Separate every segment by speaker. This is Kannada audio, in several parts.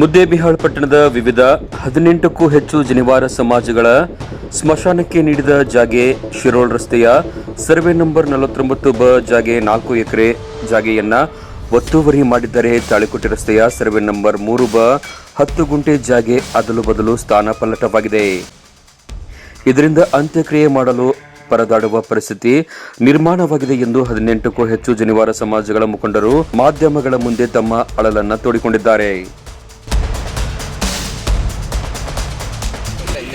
Speaker 1: ಮುದ್ದೇಬಿಹಾಳ್ ಪಟ್ಟಣದ ವಿವಿಧ ಹದಿನೆಂಟಕ್ಕೂ ಹೆಚ್ಚು ಜನಿವಾರ ಸಮಾಜಗಳ ಸ್ಮಶಾನಕ್ಕೆ ನೀಡಿದ ಜಾಗೆ ಶಿರೋಳ್ ರಸ್ತೆಯ ಸರ್ವೆ ನಂಬರ್ ನಲವತ್ತೊಂಬತ್ತು ಬ ಜಾಗೆ ನಾಲ್ಕು ಎಕರೆ ಜಾಗೆಯನ್ನ ಒತ್ತುವರಿ ಮಾಡಿದ್ದರೆ ತಾಳಿಕೋಟೆ ರಸ್ತೆಯ ಸರ್ವೆ ನಂಬರ್ ಮೂರು ಬ ಹತ್ತು ಗುಂಟೆ ಜಾಗೆ ಅದಲು ಬದಲು ಸ್ಥಾನ ಪಲ್ಲಟವಾಗಿದೆ. ಇದರಿಂದ ಅಂತ್ಯಕ್ರಿಯೆ ಮಾಡಲು ಪರದಾಡುವ ಪರಿಸ್ಥಿತಿ ನಿರ್ಮಾಣವಾಗಿದೆ ಎಂದು ಹದಿನೆಂಟಕ್ಕೂ ಹೆಚ್ಚು ಜನಿವಾರ ಸಮಾಜಗಳ ಮುಖಂಡರು ಮಾಧ್ಯಮಗಳ ಮುಂದೆ ತಮ್ಮ ಅಳಲನ್ನು ತೋಡಿಕೊಂಡಿದ್ದಾರೆ.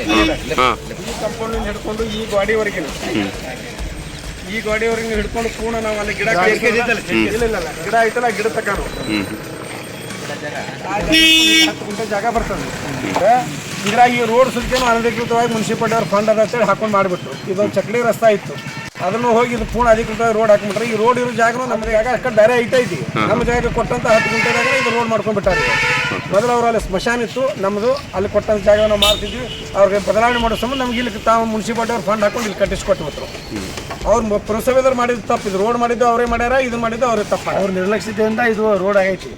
Speaker 2: ಈ ಕಂಪೌಂಡ್ ಹಿಡ್ಕೊಂಡು ಈ ಗಾಡಿವರೆಗೆ ಈ ಗಾಡಿವರೆಗೆ ಹಿಡ್ಕೊಂಡು ಪೂರ್ಣ ನಾವು ಅಲ್ಲಿ ಗಿಡ ಗಿಡ ಐತಲ್ಲ ಗಿಡ ಹತ್ತು ಗುಂಟೆ ಜಾಗ ಬರ್ತದೆ ಇದ್ರಾಗ ಈ ರೋಡ್ ಸುದ್ದಿನ ಅನಧಿಕೃತವಾಗಿ ಮುನ್ಸಿಪಾಲಿಟಿ ಅವ್ರ ಫಂಡ್ ಅದ ಅಂತೇಳಿ ಹಾಕೊಂಡು ಮಾಡಿಬಿಟ್ರು. ಇದೊಂದು ಚಕ್ಲಿ ರಸ್ತೆ ಇತ್ತು ಅದನ್ನು ಹೋಗಿ ಇದು ಪೂರ್ಣ ಅಧಿಕೃತವಾಗಿ ರೋಡ್ ಹಾಕೊಂಡ್ಬಿಟ್ರೆ. ಈ ರೋಡ್ ಇರೋ ಜಾಗನೂ ನಮ್ಮ ಜಾಗ ಅಷ್ಟು ಡೈರೆ ಐತೈತಿ ನಮ್ಮ ಜಾಗ ಕೊಟ್ಟಂತ ಹತ್ತು ಗುಂಟೆದಾಗ ಇದು ರೋಡ್ ಮಾಡ್ಕೊಂಡ್ಬಿಟ್ಟಾರೆ ಮೊದಲು ಅವರು ಅಲ್ಲಿ ಸ್ಮಶಾನ ಇತ್ತು ನಮ್ಮದು ಅಲ್ಲಿ ಕೊಟ್ಟಂತ ಜಾಗವನ್ನು ನಾವು ಮಾಡ್ತಿದ್ವಿ ಅವ್ರಿಗೆ ಬದಲಾವಣೆ ಮಾಡೋ ಸಂಬಂಧ ನಮ್ಗೆ ಇಲ್ಲಿ ತಾವು ಮುನ್ಸಿಪಾಲ್ಟಿ ಅವ್ರು ಫಂಡ್ ಹಾಕೊಂಡು ಇಲ್ಲಿ ಕಟ್ಟಿಸ್ಕೊಟ್ಬಿಟ್ರು. ಅವ್ರು ಪುರಸಭೆದವ್ರು ಮಾಡಿದ ತಪ್ಪು. ಇದು ರೋಡ್ ಮಾಡಿದ್ದು ಅವರೇ ಮಾಡ್ಯಾರ ಇದು ಮಾಡಿದ್ದು ಅವರೇ ತಪ್ಪ ಅವ್ರ ನಿರ್ಲಕ್ಷ್ಯತೆಯಿಂದ ಇದು ರೋಡ್ ಆಗೈತಿ.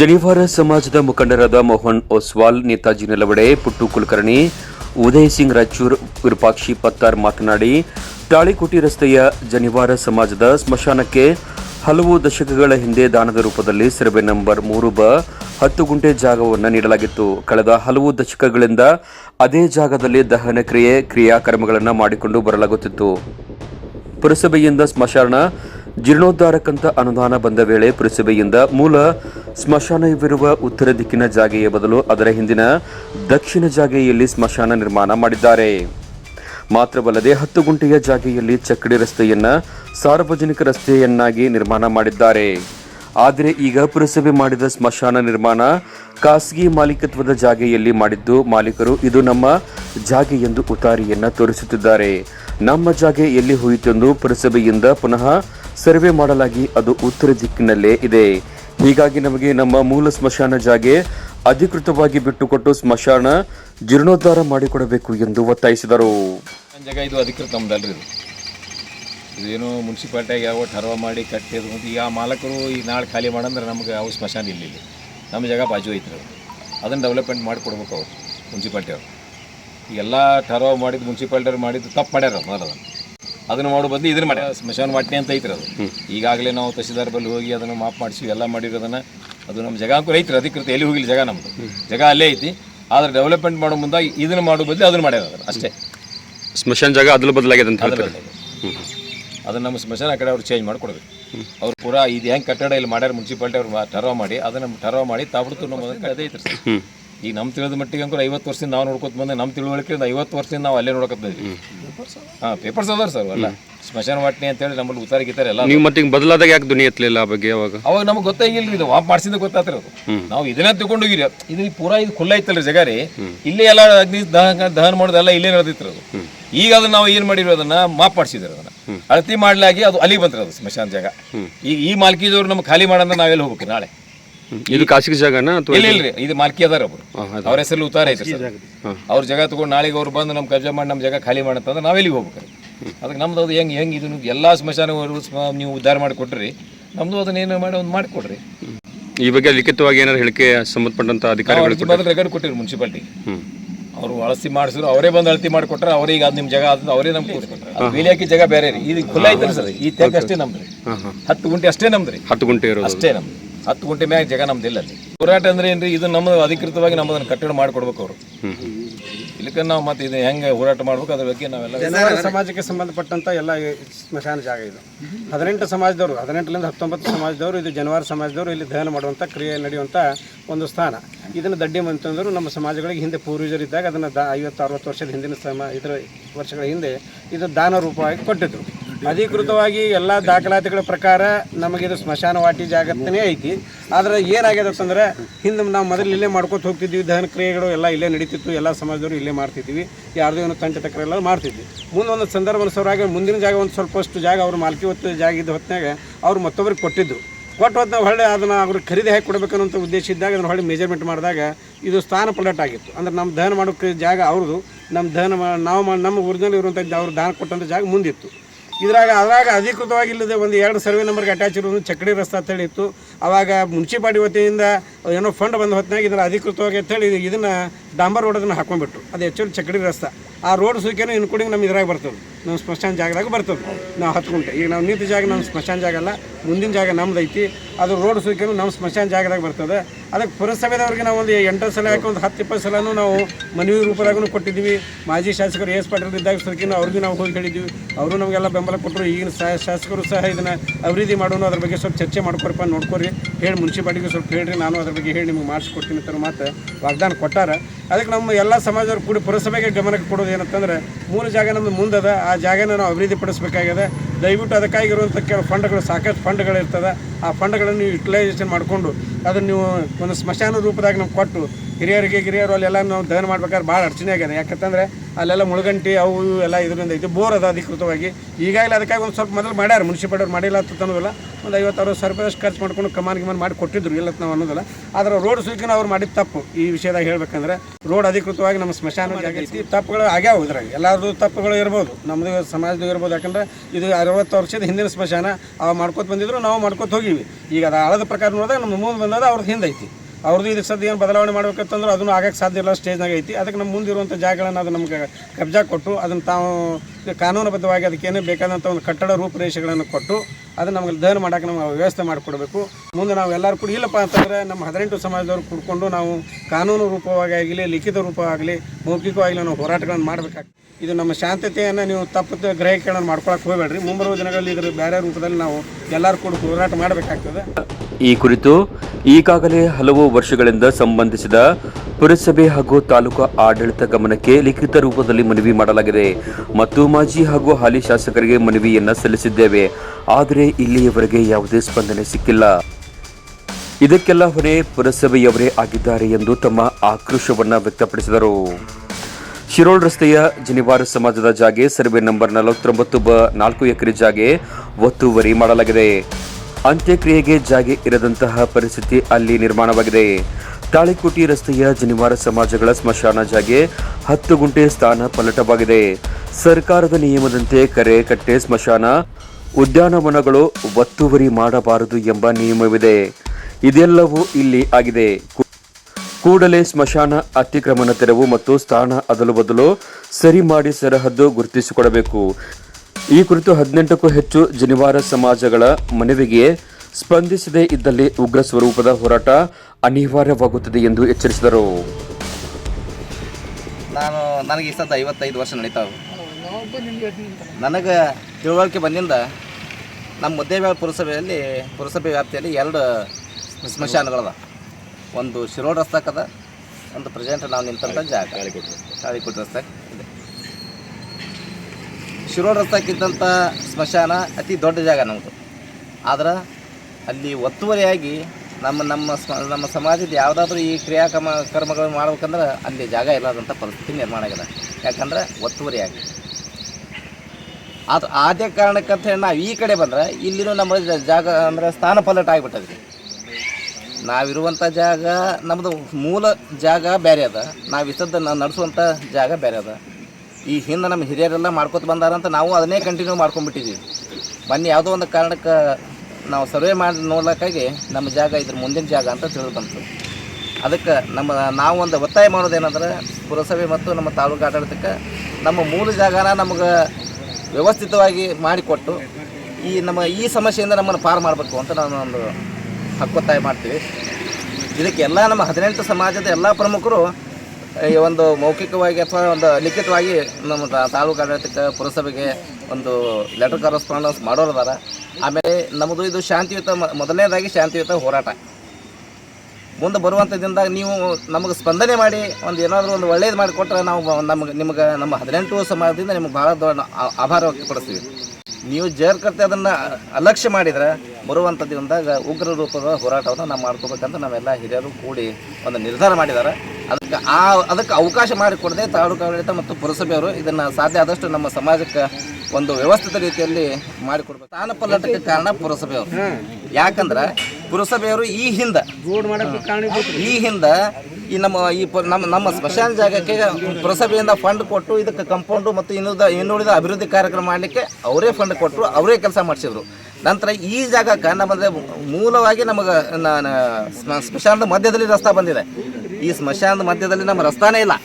Speaker 1: ಜನಿವಾರ ಸಮಾಜದ ಮುಖಂಡರಾದ ಮೋಹನ್ ಓಸ್ವಾಲ್ ನೇತಾಜಿ ನೆಲವಡೆ ಪುಟ್ಟು ಕುಲಕರ್ಣಿ ಉದಯ್ ಸಿಂಗ್ ರಾಯಚೂರ್ ವಿರೂಪಾಕ್ಷಿ ಪತ್ತಾರ್ ಮಾತನಾಡಿ ತಾಳಿಕೋಟಿ ರಸ್ತೆಯ ಜನಿವಾರ ಸಮಾಜದ ಸ್ಮಶಾನಕ್ಕೆ ಹಲವು ದಶಕಗಳ ಹಿಂದೆ ದಾನದ ರೂಪದಲ್ಲಿ ಸರ್ವೆ ನಂಬರ್ ಮೂರು ಬ ಹತ್ತು ಗುಂಟೆ ಜಾಗವನ್ನು ನೀಡಲಾಗಿತ್ತು. ಕಳೆದ ಹಲವು ದಶಕಗಳಿಂದ ಅದೇ ಜಾಗದಲ್ಲಿ ದಹನ ಕ್ರಿಯೆ ಕ್ರಿಯಾಕ್ರಮಗಳನ್ನು ಮಾಡಿಕೊಂಡು ಬರಲಾಗುತ್ತಿತ್ತು. ಪುರಸಭೆಯಿಂದ ಸ್ಮಶಾನ, ಜೀರ್ಣೋದ್ಧಾರಕ್ಕಂತ ಅನುದಾನ ಬಂದ ವೇಳೆ ಪುರಸಭೆಯಿಂದ ಮೂಲ ಸ್ಮಶಾನವಿರುವ ಉತ್ತರ ದಿಕ್ಕಿನ ಜಾಗೆಯ ಬದಲು ಅದರ ಹಿಂದಿನ ದಕ್ಷಿಣ ಜಾಗೆಯಲ್ಲಿ ಸ್ಮಶಾನ ನಿರ್ಮಾಣ ಮಾಡಿದ್ದಾರೆ. ಮಾತ್ರವಲ್ಲದೆ ಹತ್ತು ಗುಂಟೆಯ ಜಾಗೆಯಲ್ಲಿ ಚಕ್ಕಡಿ ರಸ್ತೆಯನ್ನ ಸಾರ್ವಜನಿಕ ರಸ್ತೆಯನ್ನಾಗಿ ನಿರ್ಮಾಣ ಮಾಡಿದ್ದಾರೆ. ಆದರೆ ಈಗ ಪುರಸಭೆ ಮಾಡಿದ ಸ್ಮಶಾನ ನಿರ್ಮಾಣ ಖಾಸಗಿ ಮಾಲೀಕತ್ವದ ಜಾಗೆಯಲ್ಲಿ ಮಾಡಿದ್ದು ಮಾಲೀಕರು ಇದು ನಮ್ಮ ಜಾಗೆ ಎಂದು ಉತಾರಿಯನ್ನ ತೋರಿಸುತ್ತಿದ್ದಾರೆ. ನಮ್ಮ ಜಾಗೆ ಎಲ್ಲಿ ಹೋಯಿತೆಂದು ಪುರಸಭೆಯಿಂದ ಪುನಃ ಸರ್ವೆ ಮಾಡಲಾಗಿ ಅದು ಉತ್ತರ ದಿಕ್ಕಿನಲ್ಲೇ ಇದೆ. ಹೀಗಾಗಿ ನಮಗೆ ನಮ್ಮ ಮೂಲ ಸ್ಮಶಾನ ಜಾಗೆ ಅಧಿಕೃತವಾಗಿ ಬಿಟ್ಟುಕೊಟ್ಟು ಸ್ಮಶಾನ ಜೀರ್ಣೋದ್ಧಾರ ಮಾಡಿಕೊಡಬೇಕು ಎಂದು ಒತ್ತಾಯಿಸಿದರು.
Speaker 3: ಜಾಗ ಇದು ಅಧಿಕೃತ ಇದೇನು ಮುನ್ಸಿಪಾಲ್ಟಿಯಾಗಿ ಯಾವ ಠರವ ಮಾಡಿ ಕಟ್ಟಿದ್ರು ಮತ್ತು ಈಗ ಆ ಮಾಲಕರು ಈ ನಾಳೆ ಖಾಲಿ ಮಾಡಂದ್ರೆ ನಮ್ಗೆ ಅವು ಸ್ಮಶಾನ ಇಲ್ಲ ನಮ್ಮ ಜಾಗ ಬಾಜು ಐತ್ರಿ ಅದನ್ನು ಡೆವಲಪ್ಮೆಂಟ್ ಮಾಡಿಕೊಡ್ಬೇಕು ಅವ್ರು ಮುನ್ಸಿಪಾಲ್ಟಿ ಅವರು ಈಗೆಲ್ಲ ಠರಾವ್ ಮಾಡಿದ್ದು ಮುನ್ಸಿಪಾಲ್ಟಿ ಅವ್ರು ಮಾಡಿದ್ದು ತಪ್ಪು ಮಾಡ್ಯಾರ ಮೊದಲು. ಅದನ್ನು ಮಾಡೋ ಬದಲು ಇದನ್ನು ಮಾಡ್ಯಾರ. ಸ್ಮಶಾನ ವಾಟ್ನಿ ಅಂತ ಐತ್ರಿ ಅದು. ಈಗಾಗಲೇ ನಾವು ತಹಸೀಲ್ದಾರ್ ಬಲ್ಲಿ ಹೋಗಿ ಅದನ್ನು ಮಾಪ್ ಮಾಡಿಸಿ ಎಲ್ಲ ಮಾಡಿರೋದನ್ನು ಅದು ನಮ್ಮ ಜಗ ಅಂಕುರ ಐತ್ರಿ ಅಧಿಕೃತ ಎಲ್ಲಿ ಹೋಗಿಲ್ಲ ಜಾಗ ನಮ್ಮದು ಜಾಗ ಅಲ್ಲೇ ಐತಿ. ಆದ್ರೆ ಡೆವಲಪ್ಮೆಂಟ್ ಮಾಡೋ ಮುಂದೆ ಇದನ್ನು ಮಾಡೋ ಬದಲು ಅದನ್ನು ಮಾಡ್ಯಾರ ಅದನ್ನು ಅಷ್ಟೇ.
Speaker 1: ಸ್ಮಶಾನ ಜಾಗ ಅದಲು ಬದಲಾಗಿದೆ ಅಂತ
Speaker 3: ಅದನ್ನ ನಮ್ಮ ಸ್ಮಶಾನ ಆ ಕಡೆ ಅವ್ರು ಚೇಂಜ್ ಮಾಡಿಕೊಡ್ಬೇಕು. ಅವ್ರು ಪೂರಾ ಇದು ಹೆಂಗೆ ಕಟ್ಟಡ ಇಲ್ಲಿ ಮಾಡ್ಯಾರ ಮುನ್ಸಿಪಾಲ್ಟಿ ಅವ್ರು ಟರ್ವ ಮಾಡಿ ಅದನ್ನ ಟರ್ವ ಮಾಡಿ ತಾಬಿಡ್ತು ನಮ್ಮ ಅದೇ ಐತ್ರಿ ಸರ್ ಈಗ ನಮ್ಮ ತಿಳಿದ ಮಟ್ಟಿಗೆ ಅಂಕೂ ಐವತ್ತು ವರ್ಷದಿಂದ ನಾವು ನೋಡ್ಕೊತ ಬಂದೆ ನಮ್ಮ ತಿಳುವಳಿಕೆಯಿಂದ ಐವತ್ತು ವರ್ಷದಿಂದ ನಾವು ಅಲ್ಲೇ ನೋಡಕತ್ತಿದ್ವಿ ಹಾಂ ಪೇಪರ್ಸ್ ಅದಾರ ಸರ್ ಅಲ್ಲ ಸ್ಮಶಾನ ವಾಟ್ನಿ ಅಂತೇಳಿ ನಮ್ಮಲ್ಲಿ ಉತ್ತಾರ ಗೀತಾರೆ ಎಲ್ಲ
Speaker 1: ನೀವು ಮತ್ತೆ ಹಿಂಗ್ ಬದಲಾದಾಗ ಯಾಕೆ ಧ್ವನಿ ಎತ್ತಲಿಲ್ಲ ಆ ಬಗ್ಗೆ ಅವಾಗ
Speaker 3: ಅವಾಗ ನಮ್ಗೆ ಗೊತ್ತಾಗಿಲ್ಲ ಇದು ವಾಪ್ ಮಾಡಿಸಿದ ಗೊತ್ತಾತ್ರಿ ಅದು. ನಾವು ಇದನ್ನ ತಗೊಂಡೋಗಿರಿ. ಇದು ಪೂರಾ ಇದು ಖುಲ್ಲ ಐತಲ್ರಿ ಜಗಾರಿ ರೀ. ಇಲ್ಲೇ ಎಲ್ಲ ಅಗ್ನಿ ದಹನ ದಹನ ಮಾಡೋದೆಲ್ಲ ಇಲ್ಲೇ ನಡೆದಿತ್ತು ಅದು. ಈಗ ಅದನ್ನ ನಾವು ಏನ್ ಮಾಡಿರೋ ಅದನ್ನ? ಮಾಪ್ ಮಾಡಿಸಿದ್ರಿ ಅದನ್ನ. ಅಳತಿ ಮಾಡ್ಲಾಗಿ ಅದು ಅಲ್ಲಿಗೆ ಬಂತ್ರಿ ಅದು ಸ್ಮಶಾನ ಜಾಗ. ಈಗ ಈ ಮಾಲ್ಕಿದವ್ರು ನಮ್ಗೆ ಖಾಲಿ ಮಾಡಂದ್ರೆ ನಾವೆಲ್ಲ ಹೋಗ್ಬೇಕು ನಾಳೆ?
Speaker 1: ಇದು ಖಾಸಗಿ ಜಾಗನ ಅಥವಾ
Speaker 3: ಇಲ್ಲ ಇಲ್ರಿ ಇದು ಮಾಲ್ಕಿ ಅದಾರ ಒಬ್ರು ಅವ್ರ ಹೆಸರು ಉತ್ತಾರ ಐತೆ ಸರ್. ಅವ್ರ ಜಾಗ ತಗೊಂಡು ನಾಳೆಗೆ ಅವ್ರು ಬಂದು ನಮ್ಮ ಕಬ್ಜಾ ಮಾಡಿ ನಮ್ಮ ಜಾಗ ಖಾಲಿ ಮಾಡಂತಂದ್ರೆ ನಾವೆಲ್ಲಿಗೆ ಹೋಗ್ಬೇಕು? ಅದಕ್ಕೆ ನಮ್ದು ಅದು ಹೆಂಗೆ ಹೆಂಗೆ ಇದು ಎಲ್ಲ ಸ್ಮಶಾನವರು ನೀವು ಉದ್ಧಾರ ಮಾಡಿ ಕೊಟ್ರಿ ನಮ್ದು ಅದನ್ನ ಏನು ಮಾಡಿ ಒಂದು ಮಾಡಿಕೊಡ್ರಿ
Speaker 1: ಈ ಬಗ್ಗೆ ಲಿಖಿತವಾಗಿ ಏನಾದ್ರು ಹೇಳಿಕೆ ಸಂಬಂಧಪಟ್ಟಂತ ಅಧಿಕಾರಿಗಳು
Speaker 3: ರೆಕಾರ್ಡ್ ಕೊಟ್ಟಿರಿ ಮುನ್ಸಿಪಾಲ್ಟಿ ಅವರು ಅಳಸಿ ಮಾಡಿಸಿದ್ರು ಅವರೇ ಬಂದು ಅಳತಿ ಮಾಡಿ ಕೊಟ್ರೆ ಅವ್ರಿಗೆ ಅದು ನಿಮ್ಮ ಜಾಗ ಆದ್ರೆ ಅವರೇ ನಮ್ಗೆ ಬೇಲಿ ಹಾಕಿ ಜಾಗ ಬೇರೆ ರೀ. ಇದು ಖುಲ್ಲ ಐತಲ್ಲ ಸರ್ ಈ ತೆಗ್ ಅಷ್ಟೇ ನಮ್ದು ರೀ. ಹತ್ತು ಗುಂಟೆ ಅಷ್ಟೇ ನಮ್ದು ರೀ.
Speaker 1: ಹತ್ತು ಗುಂಟೆ ಇರೋದು.
Speaker 3: ಅಷ್ಟೇ ನಮ್ದು. ಹತ್ತು ಗುಂಟೆ ಮ್ಯಾಗ ಜಾಗ ನಮ್ದಿಲ್ಲ ಅಲ್ಲಿ. ಹೋರಾಟ ಅಂದ್ರೆ ಏನ್ರಿ? ಇದು ನಮ್ಮದು ಅಧಿಕೃತವಾಗಿ ನಮ್ಮದನ್ನು ಕಟ್ಟಡ ಮಾಡ್ಕೊಡ್ಬೇಕು ಅವರು. ಇಲ್ಲಿಕ ನಾವು ಮತ್ತೆ ಇದು ಹೆಂಗೆ ಹೋರಾಟ ಮಾಡ್ಬೇಕು ಅದ್ರ ಬಗ್ಗೆ ನಾವೆಲ್ಲ
Speaker 2: ಸಮಾಜಕ್ಕೆ ಸಂಬಂಧಪಟ್ಟಂತ ಎಲ್ಲ ಸ್ಮಶಾನ ಜಾಗ ಇದು. ಹದಿನೆಂಟು ಸಮಾಜದವರು ಹದಿನೆಂಟರಿಂದ ಹತ್ತೊಂಬತ್ತು ಸಮಾಜದವರು ಇದು ಜನವಾರ ಸಮಾಜದವರು ಇಲ್ಲಿ ದಹನ ಮಾಡುವಂಥ ಕ್ರಿಯೆ ನಡೆಯುವಂಥ ಒಂದು ಸ್ಥಾನ. ಇದನ್ನು ದಡ್ಡಿ ಅಂತಂದ್ರು ನಮ್ಮ ಸಮಾಜಗಳಿಗೆ ಹಿಂದೆ ಪೂರ್ವಜರಿದ್ದಾಗ ಅದನ್ನು ದಾ ಐವತ್ತು ಅರವತ್ತು ವರ್ಷದ ಹಿಂದಿನ ಸಮ ಇದರ ವರ್ಷಗಳ ಹಿಂದೆ ಇದು ದಾನ ರೂಪವಾಗಿ ಕೊಟ್ಟಿದ್ರು. ಅಧಿಕೃತವಾಗಿ ಎಲ್ಲ ದಾಖಲಾತಿಗಳ ಪ್ರಕಾರ ನಮಗಿದು ಸ್ಮಶಾನ ವಾಟಿ ಜಾಗತ್ತನೇ ಐತಿ. ಆದ್ರೆ ಏನಾಗ್ಯದ ಅಂತಂದ್ರೆ, ಹಿಂದೆ ನಾವು ಮೊದಲು ಇಲ್ಲೇ ಮಾಡ್ಕೊತ ಹೋಗ್ತಿದ್ವಿ. ದಹನ ಕ್ರಿಯೆಗಳು ಎಲ್ಲ ಇಲ್ಲೇ ನಡೀತಿತ್ತು. ಎಲ್ಲ ಸಮಾಜದವರು ಇಲ್ಲೇ ಮಾಡ್ತಿದ್ವಿ. ಯಾರದೇ ಏನೋ ತಂಟೆ ಎಲ್ಲ ಮಾಡ್ತಿದ್ವಿ. ಮುಂದೆ ಒಂದು ಸಂದರ್ಭ ಅನುಸಾರವಾಗಿ ಮುಂದಿನ ಜಾಗ ಒಂದು ಸ್ವಲ್ಪ ಅಷ್ಟು ಜಾಗ ಅವ್ರು ಮಾಲ್ಕಿ ಹೊತ್ತು ಜಾಗ ಇದ್ದ ಹೊತ್ತಿನಾಗ ಅವ್ರು ಮತ್ತೊಬ್ಬರಿಗೆ ಕೊಟ್ಟಿದ್ದು. ಕೊಟ್ಟು ಹೊತ್ತು ನಾವು ಹೊಳ್ಳಿ ಅದನ್ನು ಅವ್ರಿಗೆ ಖರೀದಿ ಹಾಕಿ ಕೊಡಬೇಕನ್ನೋಂಥ ಉದ್ದೇಶ ಇದ್ದಾಗ ಅದನ್ನು ಹೊಳ್ಳಿ ಮೆಜರ್ಮೆಂಟ್ ಮಾಡಿದಾಗ ಇದು ಸ್ಥಾನ ಪಲಟ್ ಆಗಿತ್ತು. ಅಂದ್ರೆ ನಮ್ಮ ದಹನ ಮಾಡೋಕೆ ಜಾಗ ಅವ್ರದ್ದು ನಮ್ಮ ದಹನ ನಾವು ನಮ್ಮ ಊರಿನಲ್ಲಿ ಇರುವಂಥ ಅವ್ರು ದಾನ ಕೊಟ್ಟಂಥ ಜಾಗ ಮುಂದಿತ್ತು. ಇದ್ರಾಗ ಅದ್ರಾಗ ಅಧಿಕೃತವಾಗಿ ಇಲ್ಲದೆ ಒಂದು ಎರಡು ಸರ್ವೆ ನಂಬರ್ಗೆ ಅಟ್ಯಾಚ್ ಇರೋದು ಚಕ್ಕಡಿ ರಸ್ತೆ ಅಂತೇಳಿ ಇತ್ತು. ಅವಾಗ ಮುನ್ಸಿಪಾಲ್ಟಿ ವತಿಯಿಂದ ಏನೋ ಫಂಡ್ ಬಂದ ಹೊತ್ತಿನಾಗ ಇದನ್ನು ಅಧಿಕೃತವಾಗಿ ಅಂತೇಳಿ ಇದನ್ನು ಡಾಂಬರ್ ರೋಡನ್ನು ಹಾಕೊಂಡ್ಬಿಟ್ರು ಅದು ಹೆಚ್ಚು ಚಕ್ಕಡಿ ರಸ್ತೆ. ಆ ರೋಡ್ ಸುಖೇನು ಇನ್ಕ್ಲೂಡಿಂಗ್ ನಮ್ಮ ಇದ್ರಾಗ ಬರ್ತದೆ. ನಮ್ಮ ಸ್ಮಶಾನ ಜಾಗದಾಗ ಬರ್ತದೆ. ನಾವು ಹತ್ಕೊಂಡೆ ಈಗ ನಾವು ನಿಂತ ಜಾಗ ನಮ್ಮ ಸ್ಮಶಾನ ಜಾಗ ಅಲ್ಲ, ಮುಂದಿನ ಜಾಗ ನಮ್ದು ಐತಿ. ಅದು ರೋಡ್ ಸುಖೇನು ನಮ್ಮ ಸ್ಮಶಾನ ಜಾಗದಾಗ ಬರ್ತದೆ. ಅದಕ್ಕೆ ಪುರಸಭೆದವ್ರಿಗೆ ನಾವು ಒಂದು ಎಂಟು ಸಲ ಯಾಕೆ ಒಂದು ಹತ್ತು ಇಪ್ಪತ್ತು ಸಲನೂ ನಾವು ಮನವಿ ರೂಪದಾಗೂ ಕೊಟ್ಟಿದ್ದೀವಿ. ಮಾಜಿ ಶಾಸಕರು ಎಸ್ ಪಾಟೀಲ್ ಇದ್ದಾಗ ಸುರ್ಕಿನ ಅವ್ರಿಗೂ ನಾವು ಹೋಗಿ ಹೇಳಿದ್ವಿ ಅವರು ನಮಗೆಲ್ಲ ಬೆಂಬಲ ಕೊಟ್ಟರು. ಈಗಿನ ಶಾಸಕರು ಸಹ ಇದನ್ನು ಅಭಿವೃದ್ಧಿ ಮಾಡೋಣ ಅದ್ರ ಬಗ್ಗೆ ಸ್ವಲ್ಪ ಚರ್ಚೆ ಮಾಡ್ಕೊರಪ್ಪ ನೋಡ್ಕೊರಿ. ಹೇಳಿ ಮುನ್ಸಿಪಾಲ್ಟಿಗೆ ಸ್ವಲ್ಪ ಹೇಳ್ರಿ. ನಾನು ಅದ್ರ ಬಗ್ಗೆ ಹೇಳಿ ನಿಮ್ಗೆ ಮಾಡಿಸ್ಕೊಡ್ತೀನಿ ಅಂತ ಮಾತು ವಾಗ್ದಾನ ಕೊಟ್ಟಾರ. ಅದಕ್ಕೆ ನಮ್ಮ ಎಲ್ಲ ಸಮಾಜದವ್ರು ಕೂಡಿ ಪುರಸಭೆಗೆ ಗಮನಕ್ಕೆ ಕೊಡೋದು ಏನಂತಂದ್ರೆ ಮೂರು ಜಾಗ ನಮ್ಮದು ಮುಂದದ, ಆ ಜಾಗನ ನಾವು ಅಭಿವೃದ್ಧಿ ಪಡಿಸ್ಬೇಕಾಗಿದೆ. ದಯವಿಟ್ಟು ಅದಕ್ಕಾಗಿರುವಂಥ ಕೆಲವು ಫಂಡ್ಗಳು, ಸಾಕಷ್ಟು ಫಂಡ್ಗಳು ಇರ್ತದೆ ಆ ಫಂಡ್ಗಳನ್ನು ಯುಟಿಲೈಸೇಷನ್ ಮಾಡಿಕೊಂಡು ಅದನ್ನು ನೀವು ಒಂದು ಸ್ಮಶಾನ ರೂಪದಾಗ ನಮ್ಗೆ ಕೊಟ್ಟು ಹಿರಿಯರಿಗೆ ಗಿರಿಯರು ಅಲ್ಲೆಲ್ಲ ನಾವು ದಹನ ಮಾಡ್ಬೇಕಾದ್ರೆ ಭಾಳ ಅಡಚಣೆ ಆಗಿದೆ ಯಾಕಂತಂದ್ರೆ ಅಲ್ಲೆಲ್ಲ ಮುಳುಗಂಟಿ ಅವು ಎಲ್ಲ ಇದರಿಂದ ಐತಿ ಬೋರ್ ಅದ ಅಧಿಕೃತವಾಗಿ. ಈಗಾಗಲೇ ಅದಕ್ಕಾಗಿ ಒಂದು ಸ್ವಲ್ಪ ಮೊದಲು ಮಾಡ್ಯಾರ ಮುನ್ಸಿಪಾಲ್ಟಿ ಮಾಡಿಲ್ಲ ಅಂತ ಅನ್ನೋದಿಲ್ಲ. ಒಂದು ಐವತ್ತು ಅರವತ್ತು ಸಾವಿರ ರೂಪಾಯಿ ಖರ್ಚು ಮಾಡ್ಕೊಂಡು ಕಮಾನ್ ಗಿಮಾನ್ ಮಾಡಿ ಕೊಟ್ಟಿದ್ರು ಇಲ್ಲ ನಾವು ಅನ್ನೋದಿಲ್ಲ. ಆದರೆ ರೋಡ್ ಸುಲ್ಕಿನ ಅವ್ರು ಮಾಡಿದ ತಪ್ಪು ಈ ವಿಷಯದಾಗ ಹೇಳ್ಬೇಕಂದ್ರೆ ರೋಡ್ ಅಧಿಕೃತವಾಗಿ ನಮ್ಮ ಸ್ಮಶಾನ ಜಾಗ ಐತಿ ತಪ್ಪುಗಳು ಆಗ್ಯಾವ ಇದ್ರಾಗ. ಎಲ್ಲರದ್ದು ತಪ್ಪುಗಳು ಇರ್ಬೋದು. ನಮ್ಮದು ಸಮಾಜದ ಇರ್ಬೋದು. ಯಾಕಂದ್ರೆ ಇದು ಅರವತ್ತು ವರ್ಷದ ಹಿಂದಿನ ಸ್ಮಶಾನ ಅವು ಮಾಡ್ಕೊತ ಬಂದಿದ್ರು ನಾವು ಮಾಡ್ಕೊತ ಹೋಗಿವಿ. ಈಗ ಅದು ಆಳದ ಪ್ರಕಾರ ನೋಡಿದಾಗ ನಮ್ಮ ಮುಂದೆ ಬಂದದ ಅವ್ರದ್ದು ಹಿಂದೆ ಐತಿ. ಅವ್ರದ್ದು ಇದಕ್ಕೆ ಸದ್ಯ ಏನು ಬದಲಾವಣೆ ಮಾಡ್ಬೇಕಂತಂದ್ರೆ ಅದನ್ನು ಆಗಕ್ಕೆ ಸಾಧ್ಯ ಇಲ್ಲ, ಸ್ಟೇಜ್ನಾಗ ಐತಿ. ಅದಕ್ಕೆ ನಮ್ಮ ಮುಂದಿರುವಂಥ ಜಾಗಗಳನ್ನು ಅದು ನಮ್ಗೆ ಕಬ್ಜಾ ಕೊಟ್ಟು ಅದನ್ನು ತಾವು ಕಾನೂನುಬದ್ಧವಾಗಿ ಅದಕ್ಕೇನು ಬೇಕಾದಂಥ ಒಂದು ಕಟ್ಟಡ ರೂಪುರೇಷೆಗಳನ್ನು ಕೊಟ್ಟು ಅದನ್ನು ನಮಗೆ ದಹನ ಮಾಡೋಕೆ ನಮ್ಗೆ ವ್ಯವಸ್ಥೆ ಮಾಡಿಕೊಡ್ಬೇಕು. ಮುಂದೆ ನಾವು ಎಲ್ಲರೂ ಕೂಡ ಇಲ್ಲಪ್ಪ ಅಂತಂದರೆ ನಮ್ಮ ಹದಿನೆಂಟು ಸಮಾಜದವ್ರು ಕೂಡ್ಕೊಂಡು ನಾವು ಕಾನೂನು ರೂಪವಾಗಿ ಆಗಲಿ, ಲಿಖಿತ ರೂಪವಾಗಲಿ ಮೌಖಿಕವಾಗಿ ನಾವು ಹೋರಾಟಗಳನ್ನು ಮಾಡಬೇಕಾಗ್ತದೆ. ಇದು ನಮ್ಮ ಶಾಂತತೆಯನ್ನು ನೀವು ತಪ್ಪು ಗ್ರಹಿಕೆಗಳನ್ನು ಮಾಡ್ಕೊಳಕ್ಕೆ ಹೋಗಬೇಡ್ರಿ. ಮುಂಬರುವ ದಿನಗಳಲ್ಲಿ ಇದರ ಬೇರೆ ರೂಪದಲ್ಲಿ ನಾವು ಎಲ್ಲರೂ ಕೂಡ ಹೋರಾಟ ಮಾಡಬೇಕಾಗ್ತದೆ.
Speaker 1: ಈ ಕುರಿತು ಈಗಾಗಲೇ ಹಲವು ವರ್ಷಗಳಿಂದ ಸಂಬಂಧಿಸಿದ ಪುರಸಭೆ ಹಾಗೂ ತಾಲೂಕು ಆಡಳಿತ ಗಮನಕ್ಕೆ ಲಿಖಿತ ರೂಪದಲ್ಲಿ ಮನವಿ ಮಾಡಲಾಗಿದೆ. ಮತ್ತು ಮಾಜಿ ಹಾಗೂ ಹಾಲಿ ಶಾಸಕರಿಗೆ ಮನವಿಯನ್ನು ಸಲ್ಲಿಸಿದ್ದೇವೆ. ಆದರೆ ಇಲ್ಲಿಯವರೆಗೆ ಯಾವುದೇ ಸ್ಪಂದನೆ ಸಿಕ್ಕಿಲ್ಲ. ಇದಕ್ಕೆಲ್ಲ ಹೊಣೆ ಪುರಸಭೆಯವರೇ ಆಗಿದ್ದಾರೆ ಎಂದು ತಮ್ಮ ಆಕ್ರೋಶವನ್ನು ವ್ಯಕ್ತಪಡಿಸಿದರು. ಶಿರೋಳ್ ರಸ್ತೆಯ ಜನಿವಾರ ಸಮಾಜದ ಜಾಗೆ ಸರ್ವೆ ನಂಬರ್ ನಲವತ್ತೊಂಬತ್ತು ಬ ನಾಲ್ಕು ಎಕರೆ ಜಾಗೆ ಒತ್ತುವರಿ ಮಾಡಲಾಗಿದೆ. ಅಂತ್ಯಕ್ರಿಯೆಗೆ ಜಾಗೆ ಇರದಂತಹ ಪರಿಸ್ಥಿತಿ ಅಲ್ಲಿ ನಿರ್ಮಾಣವಾಗಿದೆ. ತಾಳಿಕೋಟಿ ರಸ್ತೆಯ ಜನಿವಾರ ಸಮಾಜಗಳ ಸ್ಮಶಾನ ಜಾಗೆ ಹತ್ತು ಗುಂಟೆ ಸ್ಥಾನ ಪಲ್ಲಟವಾಗಿದೆ. ಸರ್ಕಾರದ ನಿಯಮದಂತೆ ಕರೆ ಕಟ್ಟೆ ಸ್ಮಶಾನ ಉದ್ಯಾನವನಗಳು ಒತ್ತುವರಿ ಮಾಡಬಾರದು ಎಂಬ ನಿಯಮವಿದೆ. ಇದೆಲ್ಲವೂ ಇಲ್ಲಿ ಆಗಿದೆ. ಕೂಡಲೇ ಸ್ಮಶಾನ ಅತಿಕ್ರಮಣ ತೆರವು ಮತ್ತು ಸ್ಥಾನ ಅದಲು ಬದಲು ಸರಿ ಮಾಡಿ ಸರಹದ್ದು ಗುರುತಿಸಿಕೊಡಬೇಕು. ಈ ಕುರಿತು ಹದಿನೆಂಟಕ್ಕೂ ಹೆಚ್ಚು ಜನಿವಾರ ಸಮಾಜಗಳ ಮನವಿಗೆ ಸ್ಪಂದಿಸದೇ ಇದ್ದಲ್ಲಿ ಉಗ್ರ ಸ್ವರೂಪದ ಹೋರಾಟ ಅನಿವಾರ್ಯವಾಗುತ್ತದೆ ಎಂದು ಎಚ್ಚರಿಸಿದರು.
Speaker 4: ನಾನು, ನನಗೆ ಈ ಐವತ್ತೈದು ವರ್ಷ ನಡೀತಾವೆ ನನಗೆ ತಿಳುವಳಿಕೆ ಬಂದಿಂದ ನಮ್ಮ ಮುದ್ದೇಬೇಳೆ ಪುರಸಭೆಯಲ್ಲಿ ಪುರಸಭೆ ವ್ಯಾಪ್ತಿಯಲ್ಲಿ ಎರಡು ಸ್ಮಶಾನಗಳದ ಒಂದು ಶಿರೋಡ್ ರಸ್ತಾಕದ ಒಂದು ಪ್ರೆಸೆಂಟ್ ನಾವು ನಿಂತಂಥ ಜಾಗ. ತಾಳಿಕೋಟೆ ರಸ್ತೆ ಇದೆ. ಶಿರೋಡ್ ಸ್ಮಶಾನ ಅತಿ ದೊಡ್ಡ ಜಾಗ ನಮ್ಮದು ಆದ್ರೆ ಅಲ್ಲಿ ಒತ್ತುವರಿಯಾಗಿ ನಮ್ಮ ನಮ್ಮ ಸ್ಮ, ನಮ್ಮ ಸಮಾಜದ ಯಾವುದಾದ್ರೂ ಈ ಕ್ರಿಯಾಕ್ರಮ, ಕರ್ಮಗಳನ್ನು ಮಾಡ್ಬೇಕಂದ್ರೆ ಅಲ್ಲಿ ಜಾಗ ಇಲ್ಲದಂಥ ಪರಿಸ್ಥಿತಿ ನಿರ್ಮಾಣ ಆಗಿದೆ ಯಾಕಂದ್ರೆ ಒತ್ತುವರಿಯಾಗಿ. ಅದು ಅದೇ ಕಾರಣಕ್ಕಂತ ಹೇಳಿ ನಾವು ಈ ಕಡೆ ಬಂದ್ರೆ ಇಲ್ಲಿನೂ ನಮ್ಮ ಜಾಗ ಅಂದರೆ ಸ್ಥಾನ ಪಲ್ಲಟ ಆಗಿಬಿಟ್ಟದ್ರಿ. ನಾವಿರುವಂಥ ಜಾಗ ನಮ್ಮದು ಮೂಲ ಜಾಗ ಬೇರೆ ಅದ. ನಾವು ಇಷ್ಟದ ನಡೆಸುವಂಥ ಜಾಗ ಬೇರೆ ಅದ. ಈ ಹಿಂದೆ ನಮ್ಮ ಹಿರಿಯರೆಲ್ಲ ಮಾಡ್ಕೊತ ಬಂದಾರಂತ ನಾವು ಅದನ್ನೇ ಕಂಟಿನ್ಯೂ ಮಾಡ್ಕೊಂಡ್ಬಿಟ್ಟಿದ್ದೀವಿ ಬನ್ನಿ ಯಾವುದೋ ಒಂದು ಕಾರಣಕ್ಕೆ ನಾವು ಸರ್ವೆ ಮಾಡಿ ನೋಡ್ಲಿಕ್ಕಾಗಿ ನಮ್ಮ ಜಾಗ ಇದ್ರ ಮುಂದಿನ ಜಾಗ ಅಂತ ತಿಳಿದು ಬಂತು ಅದಕ್ಕೆ ನಮ್ಮ ನಾವು ಒಂದು ಒತ್ತಾಯ ಮಾಡೋದೇನೆಂದ್ರೆ ಪುರಸಭೆ ಮತ್ತು ನಮ್ಮ ತಾಲೂಕು ಆಡಳಿತಕ್ಕೆ ನಮ್ಮ ಮೂಲ ಜಾಗನ ನಮಗೆ ವ್ಯವಸ್ಥಿತವಾಗಿ ಮಾಡಿಕೊಟ್ಟು ಈ ನಮ್ಮ ಈ ಸಮಸ್ಯೆಯಿಂದ ನಮ್ಮನ್ನು ಪಾರು ಮಾಡಬೇಕು ಅಂತ ನಾನು ಒಂದು ಹಕ್ಕೊತ್ತಾಯ ಮಾಡ್ತೀವಿ. ಇದಕ್ಕೆ ಎಲ್ಲ ನಮ್ಮ ಹದಿನೆಂಟು ಸಮಾಜದ ಎಲ್ಲ ಪ್ರಮುಖರು, ಈ ಒಂದು ಮೌಖಿಕವಾಗಿ ಅಥವಾ ಒಂದು ಲಿಖಿತವಾಗಿ ನಮ್ಮ ತಾಲೂಕು ಆಡಳಿತಕ್ಕೆ, ಪುರಸಭೆಗೆ ಒಂದು ಲೆಟರ್ ಕರೆಸ್ಪಾಂಡೆನ್ಸ್ ಮಾಡೋರದಾರ ಆಮೇಲೆ ನಮ್ಮದು ಇದು ಶಾಂತಿಯುತ ಮೊದಲನೇದಾಗಿ ಶಾಂತಿಯುತ ಹೋರಾಟ. ಮುಂದೆ ಬರುವಂಥ ದಿನದಾಗ ನೀವು ನಮಗೆ ಸ್ಪಂದನೆ ಮಾಡಿ ಒಂದು ಏನಾದರೂ ಒಂದು ಒಳ್ಳೇದು ಮಾಡಿಕೊಟ್ರೆ ನಾವು ನಮಗೆ ನಿಮಗೆ ನಮ್ಮ ಹದಿನೆಂಟು ಸಮಾಜದಿಂದ ನಿಮ್ಗೆ ಭಾಳ ದೊಡ್ಡ ಆಭಾರ ವ್ಯಕ್ತಪಡಿಸ್ತೀವಿ. ನೀವು ಜೇರ್ಕರ್ತೆ ಅದನ್ನು ಅಲಕ್ಷ್ಯ ಮಾಡಿದರೆ ಬರುವಂಥ ದಿನದಾಗ ಉಗ್ರ ರೂಪದ ಹೋರಾಟವನ್ನು ನಾವು ಮಾಡ್ಕೋಬೇಕಂತ ನಾವೆಲ್ಲ ಹಿರಿಯರು ಕೂಡಿ ಒಂದು ನಿರ್ಧಾರ ಮಾಡಿದ್ದಾರೆ ಅದಕ್ಕೆ ಆ ಅದಕ್ಕೆ ಅವಕಾಶ ಮಾಡಿಕೊಡದೆ ತಾಲೂಕು ಆಡಳಿತ ಮತ್ತು ಪುರಸಭೆಯವರು ಇದನ್ನು ಸಾಧ್ಯ ಆದಷ್ಟು ನಮ್ಮ ಸಮಾಜಕ್ಕೆ ಒಂದು ವ್ಯವಸ್ಥಿತ ರೀತಿಯಲ್ಲಿ ಮಾಡಿಕೊಡ್ಬೇಕು ಸ್ಥಾನ ಪಲ್ಲಟಕ್ಕೆ ಕಾರಣ ಪುರಸಭೆಯವರು ಯಾಕಂದ್ರೆ ಪುರಸಭೆಯವರು ಈ ಹಿಂದೆ ಈ ಹಿಂದೆ ಈ ನಮ್ಮ ಈ ನಮ್ಮ ನಮ್ಮ ಸ್ಮಶಾನ ಜಾಗಕ್ಕೆ ಪುರಸಭೆಯಿಂದ ಫಂಡ್ ಕೊಟ್ಟು ಇದಕ್ಕೆ ಕಂಪೌಂಡು ಮತ್ತು ಇನ್ನುಳಿದ ಇನ್ನುಳಿದ ಅಭಿವೃದ್ಧಿ ಕಾರ್ಯಕ್ರಮ ಮಾಡಲಿಕ್ಕೆ ಅವರೇ ಫಂಡ್ ಕೊಟ್ಟರು ಅವರೇ ಕೆಲಸ ಮಾಡಿಸಿದ್ರು. ನಂತರ ಈ ಜಾಗಕ್ಕೆ ನಮ್ಮದೇ ಮೂಲವಾಗಿ ನಮಗೆ ಸ್ಮಶಾನದ ಮಧ್ಯದಲ್ಲಿ ರಸ್ತೆ ಬಂದಿದೆ. ಈ ಸ್ಮಶಾನದ ಮಧ್ಯದಲ್ಲಿ ನಮ್ಮ ರಸ್ತಾನೇ ಇಲ್ಲ.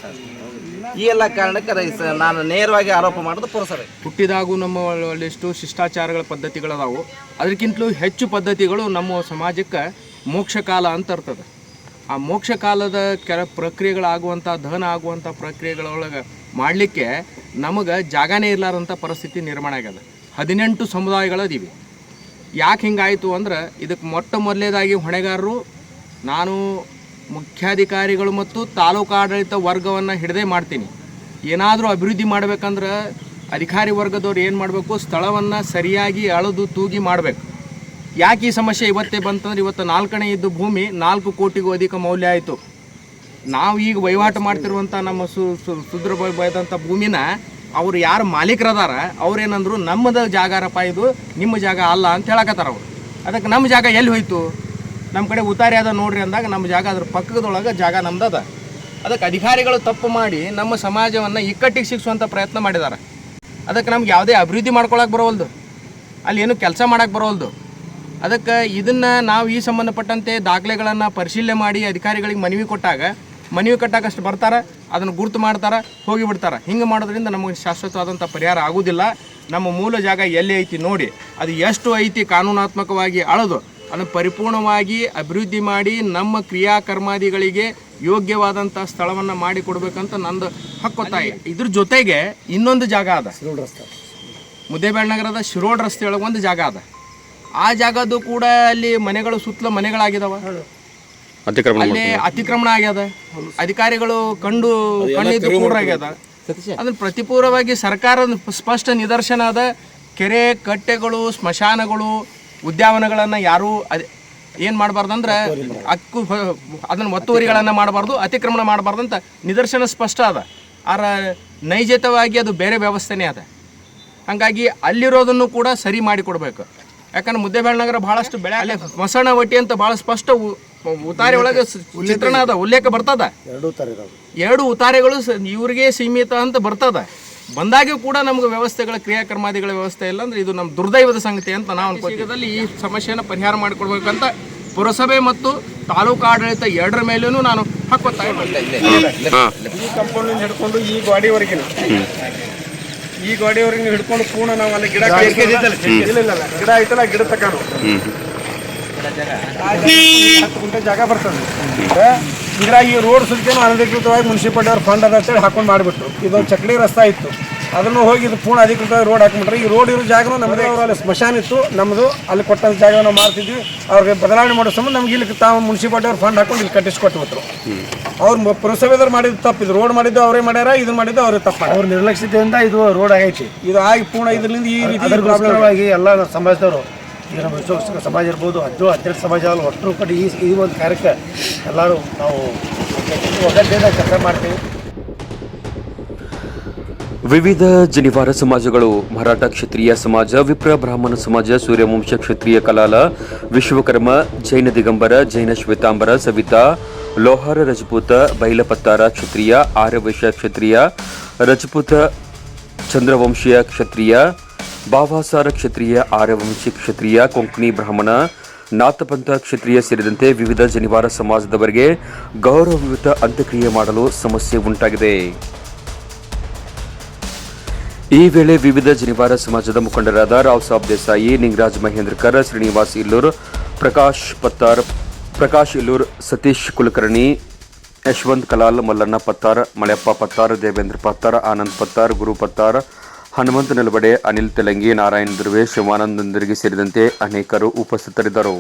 Speaker 4: ಈ ಎಲ್ಲ ಕಾರಣಕ್ಕೆ ನಾನು ನೇರವಾಗಿ ಆರೋಪ ಮಾಡೋದು ಪುರಸಭೆ.
Speaker 5: ಹುಟ್ಟಿದಾಗೂ ನಮ್ಮ ಒಂದಿಷ್ಟು ಶಿಷ್ಟಾಚಾರಗಳ ಪದ್ಧತಿಗಳದಾವು. ಅದಕ್ಕಿಂತಲೂ ಹೆಚ್ಚು ಪದ್ಧತಿಗಳು ನಮ್ಮ ಸಮಾಜಕ್ಕೆ ಮೋಕ್ಷ ಕಾಲ ಅಂತ ಇರ್ತದೆ ಆ ಮೋಕ್ಷ ಕಾಲದ ಕೆಲ ಪ್ರಕ್ರಿಯೆಗಳಾಗುವಂಥ, ದಹನ ಆಗುವಂಥ ಪ್ರಕ್ರಿಯೆಗಳೊಳಗೆ ಮಾಡಲಿಕ್ಕೆ ನಮಗೆ ಜಾಗನೇ ಇರಲಾರಂಥ ಪರಿಸ್ಥಿತಿ ನಿರ್ಮಾಣ ಆಗ್ಯದ. ಹದಿನೆಂಟು ಸಮುದಾಯಗಳದಿವೆ. ಯಾಕೆ ಹಿಂಗಾಯಿತು ಅಂದ್ರೆ ಇದಕ್ಕೆ ಮೊಟ್ಟ ಮೊದಲೇದಾಗಿ ಹೊಣೆಗಾರರು ನಾನು ಮುಖ್ಯಾಧಿಕಾರಿಗಳು ಮತ್ತು ತಾಲೂಕು ಆಡಳಿತ ವರ್ಗವನ್ನು ಹಿಡದೇ ಮಾಡ್ತೀನಿ. ಏನಾದರೂ ಅಭಿವೃದ್ಧಿ ಮಾಡ್ಬೇಕಂದ್ರೆ ಅಧಿಕಾರಿ ವರ್ಗದವ್ರು ಏನು ಮಾಡಬೇಕು? ಸ್ಥಳವನ್ನು ಸರಿಯಾಗಿ ಅಳದು ತೂಗಿ ಮಾಡಬೇಕು. ಯಾಕೆ ಈ ಸಮಸ್ಯೆ ಇವತ್ತೇ ಬಂತಂದ್ರೆ ಇವತ್ತು ನಾಲ್ಕನೇ ಇದ್ದು ಭೂಮಿ ನಾಲ್ಕು ಕೋಟಿಗೂ ಅಧಿಕ ಮೌಲ್ಯ ಆಯಿತು. ನಾವು ಈಗ ವಹಿವಾಟು ಮಾಡ್ತಿರುವಂಥ ನಮ್ಮ ಸು ಸುದ್ರ ಬಯದಂಥ ಭೂಮಿನ ಅವ್ರು ಯಾರು ಮಾಲೀಕರದಾರ, ಅವ್ರೇನಂದ್ರು ನಮ್ಮದು ಜಾಗಾರಪ್ಪ ಇದು, ನಿಮ್ಮ ಜಾಗ ಅಲ್ಲ ಅಂತ ಹೇಳಕತ್ತಾರ ಅವರು. ಅದಕ್ಕೆ ನಮ್ಮ ಜಾಗ ಎಲ್ಲಿ ಹೋಯ್ತು? ನಮ್ಮ ಕಡೆ ಉತಾರಿ ಅದ ನೋಡ್ರಿ ಅಂದಾಗ ನಮ್ಮ ಜಾಗ ಅದ್ರ ಪಕ್ಕದೊಳಗೆ ಜಾಗ ನಮ್ದದ. ಅದಕ್ಕೆ ಅಧಿಕಾರಿಗಳು ತಪ್ಪು ಮಾಡಿ ನಮ್ಮ ಸಮಾಜವನ್ನು ಇಕ್ಕಟ್ಟಿಗೆ ಸಿಗಿಸುವಂಥ ಪ್ರಯತ್ನ ಮಾಡಿದ್ದಾರೆ ಅದಕ್ಕೆ ನಮ್ಗೆ ಯಾವುದೇ ಅಭಿವೃದ್ಧಿ ಮಾಡ್ಕೊಳಕ್ಕೆ ಬರೋವಲ್ದು. ಅಲ್ಲಿ ಏನು ಕೆಲಸ ಮಾಡಕ್ಕೆ ಬರೋವಲ್ದು. ಅದಕ್ಕೆ ಇದನ್ನು ನಾವು ಈ ಸಂಬಂಧಪಟ್ಟಂತೆ ದಾಖಲೆಗಳನ್ನು ಪರಿಶೀಲನೆ ಮಾಡಿ ಅಧಿಕಾರಿಗಳಿಗೆ ಮನವಿ ಕೊಟ್ಟಾಗ ಮನವಿ ಕಟ್ಟಾಕಷ್ಟು ಬರ್ತಾರೆ, ಅದನ್ನು ಗುರುತು ಮಾಡ್ತಾರೆ, ಹೋಗಿ ಬಿಡ್ತಾರೆ. ಹಿಂಗೆ ಮಾಡೋದ್ರಿಂದ ನಮಗೆ ಶಾಶ್ವತವಾದಂಥ ಪರಿಹಾರ ಆಗೋದಿಲ್ಲ. ನಮ್ಮ ಮೂಲ ಜಾಗ ಎಲ್ಲಿ ಐತಿ ನೋಡಿ, ಅದು ಎಷ್ಟು ಐತಿ ಕಾನೂನಾತ್ಮಕವಾಗಿ ಅಳದು. ಅದನ್ನು ಪರಿಪೂರ್ಣವಾಗಿ ಅಭಿವೃದ್ಧಿ ಮಾಡಿ ನಮ್ಮ ಕ್ರಿಯಾಕರ್ಮಾದಿಗಳಿಗೆ ಯೋಗ್ಯವಾದಂಥ ಸ್ಥಳವನ್ನು ಮಾಡಿಕೊಡ್ಬೇಕಂತ ನಂದು ಹಕ್ಕೊತ್ತಾಯ ಇದ್ರ ಜೊತೆಗೆ ಇನ್ನೊಂದು ಜಾಗ ಅದ. ಮುದ್ದೇಬೇಳ್ ನಗರದ ಶಿರೋಡ್ ರಸ್ತೆ ಒಳಗೆ ಒಂದು ಜಾಗ ಅದ. ಆ ಜಾಗದ್ದು ಕೂಡ ಅಲ್ಲಿ ಮನೆಗಳು ಸುತ್ತಲೂ ಮನೆಗಳಾಗಿದಾವ.
Speaker 1: ಅತಿಕ್ರಮಣ
Speaker 5: ಅಲ್ಲಿ ಅತಿಕ್ರಮಣ ಆಗ್ಯದ. ಅಧಿಕಾರಿಗಳು ಕಂಡು ಕಣ್ಣಿದ್ದು ಕೂಡ ಆಗ್ಯದ. ಅದನ್ನ ಪ್ರತಿಪೂರ್ವವಾಗಿ ಸರ್ಕಾರದ ಸ್ಪಷ್ಟ ನಿದರ್ಶನ ಅದ. ಕೆರೆ ಕಟ್ಟೆಗಳು ಸ್ಮಶಾನಗಳು ಉದ್ಯಾನವನಗಳನ್ನು ಯಾರೂ ಏನು ಏನು ಮಾಡಬಾರ್ದಂದ್ರೆ ಹಕ್ಕು ಅದನ್ನು ಒತ್ತುವರಿಗಳನ್ನು ಮಾಡಬಾರ್ದು ಅತಿಕ್ರಮಣ ಮಾಡಬಾರ್ದು ಅಂತ ನಿದರ್ಶನ ಸ್ಪಷ್ಟ ಅದ. ಆರ ನೈಜತವಾಗಿ ಅದು ಬೇರೆ ವ್ಯವಸ್ಥೆನೇ ಅದ. ಹಾಗಾಗಿ ಅಲ್ಲಿರೋದನ್ನು ಕೂಡ ಸರಿ ಮಾಡಿ ಕೊಡಬೇಕು. ಯಾಕಂದ್ರೆ ಮುದ್ದೇಬೇಳ ನಗರ ಬಹಳಷ್ಟು ಬೆಳೆ ಅಲ್ಲೇ ಮಸಣ ಒಟ್ಟಿ ಅಂತ ಬಹಳ ಸ್ಪಷ್ಟ ಉತಾರೆ ಒಳಗೆ ಚಿತ್ರಣ ಅದ ಉಲ್ಲೇಖ ಬರ್ತದ. ಎರಡು ಉತಾರೆಗಳು. ಇವ್ರಿಗೆ ಸೀಮಿತ ಅಂತ ಬರ್ತದ. ಬಂದಾಗ್ಯೂ ಕೂಡ ನಮ್ಗೆ ವ್ಯವಸ್ಥೆಗಳ ಕ್ರಿಯಾಕರ್ಮಾದಿಗಳ ವ್ಯವಸ್ಥೆ ಇಲ್ಲ ಅಂದ್ರೆ ಇದು ನಮ್ಮ ದುರ್ದೈವದ ಸಂಗತಿ ಅಂತ ನಾವು ಅನ್ಕೋತೀವಿ. ಈ ಸಮಸ್ಯೆಯನ್ನು ಪರಿಹಾರ ಮಾಡಿಕೊಡ್ಬೇಕಂತ ಪುರಸಭೆ ಮತ್ತು ತಾಲೂಕು ಆಡಳಿತ ಎರಡರ ಮೇಲೂ ನಾನು ಹಾಕೋತಾ
Speaker 2: ಈ ಹಿಡ್ಕೊಂಡು ಈ ಗಾಡಿವರೆಗಿನ. ಈ ಗಾಡಿವರೆಗೆ ಹಿಡ್ಕೊಂಡು ಪೂರ್ಣ ನಾವು ಅಲ್ಲಿ ಗಿಡ ಇಲ್ಲ ಗಿಡ ಐತಲ್ಲ ಗಿಡ ತಕಾನು ಹತ್ತು ಗುಂಟೆ ಜಾಗ ಬರ್ತದೆ. ಈ ರೋಡ್ ಸುತ್ತೇನು ಅನಧಿಕೃತವಾಗಿ ಮುನ್ಸಿಪಾಲ್ಟಿ ಅವ್ರ ಫಂಡ್ ಅದ ಅಂತೇಳಿ ಹಾಕೊಂಡು ಮಾಡಿಬಿಟ್ರು. ಇದೊಂದು ಚಕ್ಲಿ ರಸ್ತಾ ಇತ್ತು ಅದನ್ನು ಹೋಗಿ ಇದು ಪೂರ್ಣ ಅಧಿಕೃತವಾಗಿ ರೋಡ್ ಹಾಕೊಂಡ್ಬಿಟ್ರೆ ಈ ರೋಡ್ ಇರೋ ಜಾಗನೂ ನಮ್ಮದೇ ಅವ್ರು ಅಲ್ಲಿ ಸ್ಮಶಾನ ಇತ್ತು. ನಮ್ಮದು ಅಲ್ಲಿ ಕೊಟ್ಟಂತ ಜಾಗ ನಾವು ಮಾಡ್ತಿದ್ವಿ ಅವ್ರಿಗೆ ಬದಲಾವಣೆ ಮಾಡೋ ಸಂಬಂಧ ನಮ್ಗೆ ಇಲ್ಲಿ ತಾವು ಮುನ್ಸಿಪಾಲ್ಟಿ ಅವ್ರು ಫಂಡ್ ಹಾಕೊಂಡು ಇಲ್ಲಿ ಕಟ್ಟಿಸ್ಕೊಟ್ಬಿಟ್ರು ಅವ್ರು ಪುರಸಭೆದವ್ರು ಮಾಡಿದ ತಪ್ಪು. ಇದು ರೋಡ್ ಮಾಡಿದ್ದು ಅವರೇ ಮಾಡ್ಯಾರ ಇದು ಮಾಡಿದ್ದು ಅವರೇ ತಪ್ಪ
Speaker 6: ಅವ್ರ ನಿರ್ಲಕ್ಷ್ಯತೆಯಿಂದ ಇದು ರೋಡ್ ಆಗೈತಿ.
Speaker 2: ಇದು ಆಗಿ ಪೂರ್ಣ ಇದರಿಂದ ಈ ರೀತಿ ಪ್ರಾಬ್ಲಮ್
Speaker 6: ಆಗಿ ಎಲ್ಲ ಸಮಾಜದವರು ಈಗ ನಮ್ಮ ಸಮಾಜ ಇರ್ಬೋದು, ಅಜ್ಜು ಹದಿನೆಂಟು ಸಮಾಜ ಅಲ್ಲ ಒಟ್ಟರು ಕಡೆ ಈ ಈ ಒಂದು ಕಾರ್ಯಕ್ಕೆ ಎಲ್ಲರೂ ನಾವು ಒಗ್ಗಟ್ಟಿನಿಂದ ಕೆಲಸ ಮಾಡ್ತೀವಿ.
Speaker 1: ವಿವಿಧ ಜನಿವಾರ ಸಮಾಜಗಳು, ಮರಾಠ ಕ್ಷತ್ರಿಯ ಸಮಾಜ, ವಿಪ್ರ ಬ್ರಾಹ್ಮಣ ಸಮಾಜ, ಸೂರ್ಯವಂಶ ಕ್ಷತ್ರಿಯ ಕಲಾಲ, ವಿಶ್ವಕರ್ಮ, ಜೈನ ದಿಗಂಬರ, ಜೈನ ಶ್ವೇತಾಂಬರ, ಸವಿತಾ, ಲೋಹಾರ ರಜಪೂತ, ಬೈಲಪತ್ತಾರ ಕ್ಷತ್ರಿಯ ಆರ್ಯವೈಶ್ಯ ಕ್ಷತ್ರಿಯ, ರಜಪೂತ ಚಂದ್ರವಂಶೀಯ ಕ್ಷತ್ರಿಯ ಭಾವಾಸಾರ ಕ್ಷತ್ರಿಯ, ಆರ್ಯವಂಶಿ ಕ್ಷತ್ರಿಯ, ಕೊಂಕಣಿ ಬ್ರಾಹ್ಮಣ, ನಾಥಪಂಥ ಕ್ಷತ್ರಿಯ ಸೇರಿದಂತೆ ವಿವಿಧ ಜನಿವಾರ ಸಮಾಜದವರಿಗೆ ಗೌರವಯುತ ಅಂತ್ಯಕ್ರಿಯೆ ಮಾಡಲು ಸಮಸ್ಯೆ ಉಂಟಾಗಿದೆ. ಈ ವೇಳೆ ವಿವಿಧ ಜನಿವಾರ ಸಮಾಜದ ಮುಖಂಡರಾದ ರಾವ್ ಸಾಬ್ ದೇಸಾಯಿ, ನಿಂಗರಾಜ್ ಮಹೇಂದ್ರಕರ್, ಶ್ರೀನಿವಾಸ್ ಇಲ್ಲೂರ್, ಪ್ರಕಾಶ್ ಪತ್ತಾರ್, ಪ್ರಕಾಶ್ ಇಲ್ಲೂರ್, ಸತೀಶ್ ಕುಲಕರ್ಣಿ, ಯಶವಂತ್ ಕಲಾಲ್, ಮಲ್ಲಣ್ಣ ಪತ್ತಾರ್ ಮಳೆಯಪ್ಪ ಪತ್ತಾರ್, ದೇವೇಂದ್ರ ಪತ್ತಾರ್, ಆನಂದ್ ಪತ್ತಾರ್, ಗುರು ಪತ್ತಾರ್ ಹನುಮಂತ ನಿಲಬಡೆ ಅನಿಲ್ ತೆಲಂಗಿ ನಾರಾಯಣ ದುರ್ವೆ ಶಿವಾನಂದ್ ಸೇರಿದಂತೆ ಅನೇಕರು ಉಪಸ್ಥಿತರಿದ್ದರು.